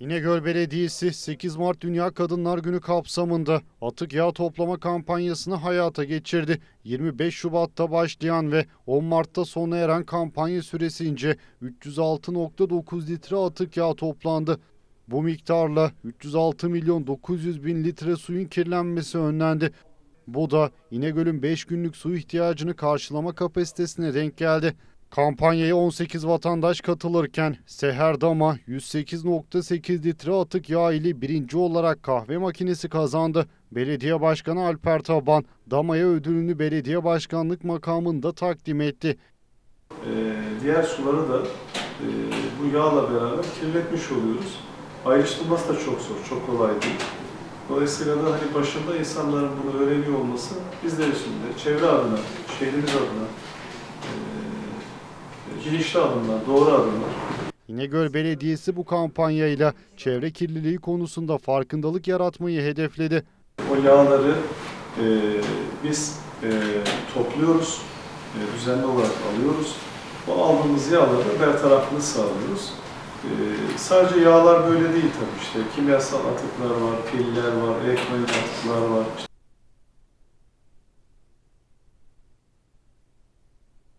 İnegöl Belediyesi 8 Mart Dünya Kadınlar Günü kapsamında atık yağ toplama kampanyasını hayata geçirdi. 25 Şubat'ta başlayan ve 10 Mart'ta sona eren kampanya süresince 306.9 litre atık yağ toplandı. Bu miktarla 306 milyon 900 bin litre suyun kirlenmesi önlendi. Bu da İnegöl'ün 5 günlük su ihtiyacını karşılama kapasitesine denk geldi. Kampanyaya 18 vatandaş katılırken Seher Dama 108.8 litre atık yağ ile birinci olarak kahve makinesi kazandı. Belediye Başkanı Alper Taban Dama'ya ödülünü belediye başkanlık makamında takdim etti. Ee, diğer suları da e, bu yağla beraber kirletmiş oluyoruz. Ayrıştırması da çok zor, çok kolay değil. Dolayısıyla da hani başında insanların bunu öğreniyor olması bizler için de çevre adına, şehrimiz adına e, bilinçli adımlar, doğru adımlar. İnegöl Belediyesi bu kampanyayla çevre kirliliği konusunda farkındalık yaratmayı hedefledi. O yağları e, biz e, topluyoruz, e, düzenli olarak alıyoruz. O aldığımız yağları bertarafını sağlıyoruz. E, sadece yağlar böyle değil tabii işte kimyasal atıklar var, piller var, elektronik atıklar var, işte